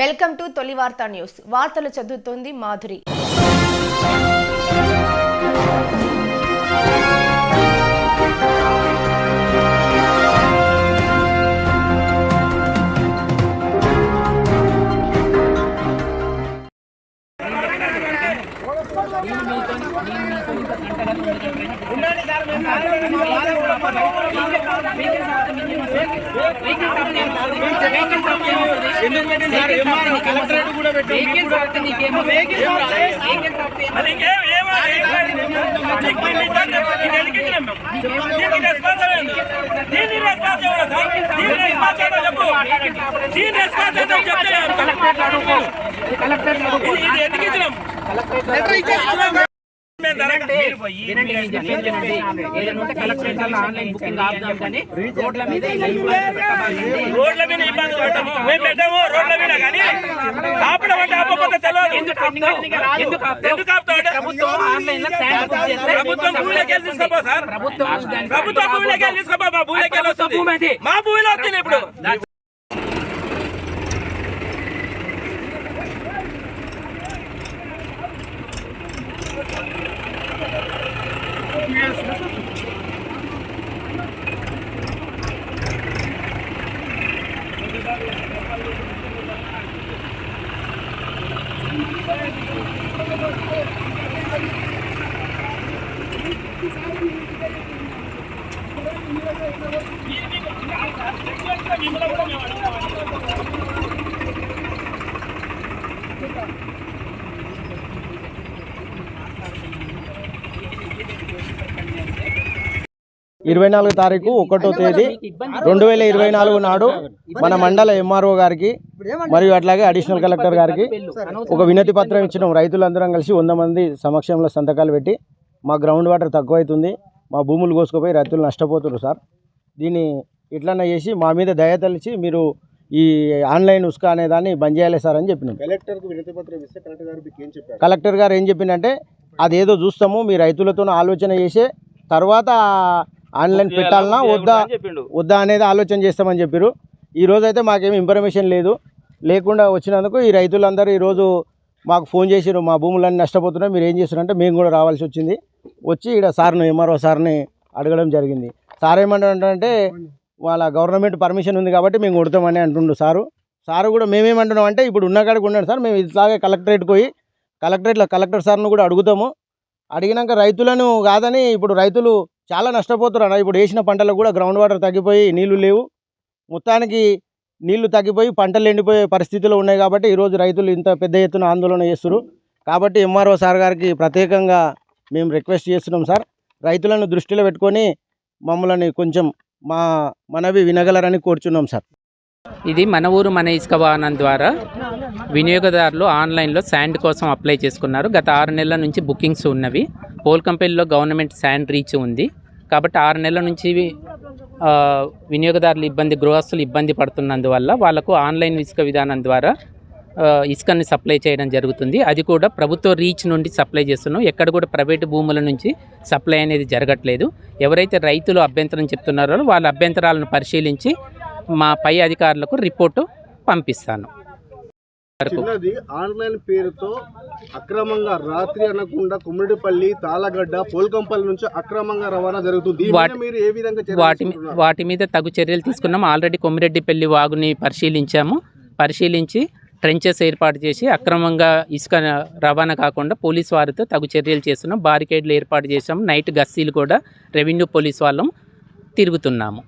Welcome to తొలి వార్తా news. వార్తలు చదువుతోంది మాధురి. మరి ఇంకేం ఏం నీకు రెస్పాన్స్ ఎవరు సార్? రెస్పాన్స్ ఏంటో చెప్పు. దీని రెస్పాన్స్ ఏంటో చెప్తే ఇది- ఇది ఎదిగించినాం. కలెక్టరేట్ రోడ్ల మీద ఇబ్బంది పెట్టము. మేము పెట్టము రోడ్ల మీద కానీ ఆపడం అంటే ఆపకపోతే తెలియదు. ఎందుకు? ప్రభుత్వం ఆన్లైన్లో ప్రభుత్వం భూమిలోకి తీసుకోపో సార్. ప్రభుత్వం దానికి ప్రభుత్వం భూమిలోకి వెళ్ళి తీసుకోపో మా భూమిలోకి భూమిలో వస్తుంది ఇప్పుడు. ఇరవై నాలుగు తారీఖు ఒకటో తేదీ రెండు వేల ఇరవై నాలుగు నాడు మన మండల ఎంఆర్ఓ గారికి మరియు అట్లాగే అడిషనల్ కలెక్టర్ గారికి ఒక వినతి పత్రం ఇచ్చినాం. రైతులందరం కలిసి వంద మంది సమక్షంలో సంతకాలు పెట్టి మా గ్రౌండ్ వాటర్ తక్కువైతుంది మా భూములు కోసుకుపోయి రైతులు నష్టపోతున్నారు సార్. దీన్ని ఇట్లన్నా చేసి మా మీద దయ తలిచి మీరు ఈ ఆన్లైన్ ఉస్క అనే దాన్ని బంద్ చేయాలి సార్ అని చెప్పినాం. కలెక్టర్కు వినతి పత్రం ఇస్తే కలెక్టర్ గారు మీకు ఏం చెప్పారు? కలెక్టర్ గారు ఏం చెప్పిందంటే అదేదో చూస్తాము మీ రైతులతో ఆలోచన చేసే తర్వాత ఆన్లైన్ పెట్టాలన్నా వద్దా వద్దా అనేది ఆలోచన చేస్తామని చెప్పారు ఈ రోజు అయితే మాకేమి ఇన్ఫర్మేషన్ లేదు. లేకుండా వచ్చినందుకు ఈ రైతులందరూ ఈరోజు మాకు ఫోన్ చేసిరు మా భూములన్నీ నష్టపోతున్నాయి మీరు ఏం చేస్తారంటే మేము కూడా రావాల్సి వచ్చింది. వచ్చి ఇక్కడ సార్ను ఎంఆర్ఓ సార్ని అడగడం జరిగింది. సార్ ఏమంటారంటే వాళ్ళ గవర్నమెంట్ పర్మిషన్ ఉంది కాబట్టి మేము కొడతామని అంటుండు సారు. సారు కూడా మేమేమంటున్నాం అంటే ఇప్పుడు ఉన్న కాడికి ఉన్నాడు సార్ మేము ఇట్లాగే కలెక్టరేట్కి పోయి కలెక్టరేట్లో కలెక్టర్ సార్ను కూడా అడుగుతాము. అడిగినాక రైతులను కాదని ఇప్పుడు రైతులు చాలా నష్టపోతున్నారు అన్న. ఇప్పుడు వేసిన పంటలకు కూడా గ్రౌండ్ వాటర్ తగ్గిపోయి నీళ్ళు లేవు. మొత్తానికి నీళ్ళు తగ్గిపోయి పంటలు ఎండిపోయే పరిస్థితులు ఉన్నాయి కాబట్టి ఈరోజు రైతులు ఇంత పెద్ద ఎత్తున ఆందోళన చేస్తున్నారు. కాబట్టి ఎంఆర్ఓ సార్ గారికి ప్రత్యేకంగా మేము రిక్వెస్ట్ చేస్తున్నాం సార్. రైతులను దృష్టిలో పెట్టుకొని మమ్మల్ని కొంచెం మా మనవి వినగలరని కోరుచున్నాం సార్. ఇది మన ఊరు మన ఇసుక వాహనం ద్వారా వినియోగదారులు ఆన్లైన్లో శాండ్ కోసం అప్లై చేసుకున్నారు. గత ఆరు నెలల నుంచి బుకింగ్స్ ఉన్నవి. పోల్ కంపెనీలో గవర్నమెంట్ శాండ్ రీచ్ ఉంది. కాబట్టి ఆరు నెలల నుంచి వినియోగదారులు ఇబ్బంది గృహస్థులు ఇబ్బంది పడుతున్నందువల్ల వాళ్ళకు ఆన్లైన్ ఇసుక విధానం ద్వారా ఇసుకని సప్లై చేయడం జరుగుతుంది. అది కూడా ప్రభుత్వ రీచ్ నుండి సప్లై చేస్తున్నాం. ఎక్కడ కూడా ప్రైవేటు భూముల నుంచి సప్లై అనేది జరగట్లేదు. ఎవరైతే రైతులు అభ్యంతరం చెప్తున్నారో వాళ్ళ అభ్యంతరాలను పరిశీలించి మా పై అధికారులకు రిపోర్టు పంపిస్తాను. చిన్నది ఆన్లైన్ పేరుతో అక్రమంగా రాత్రి అనకుండా కుమ్మిడిపల్లి తాళగడ్డ పోల్కంపల్లి నుంచి అక్రమంగా రవాణా జరుగుతుంది. మీరు ఏ విధంగా వాటి? వాటి మీద తగు చర్యలు తీసుకున్నాం. ఆల్రెడీ కొమ్మిరెడ్డిపల్లి వాగుని పరిశీలించాము. పరిశీలించి ట్రెంచెస్ ఏర్పాటు చేసి అక్రమంగా ఇసుక రవాణా కాకుండా పోలీస్ వారితో తగు చర్యలు చేస్తున్నాం. బారికేడ్లు ఏర్పాటు చేసాం నైట్ గస్తీలు కూడా రెవెన్యూ పోలీస్ వాళ్ళం తిరుగుతున్నాము.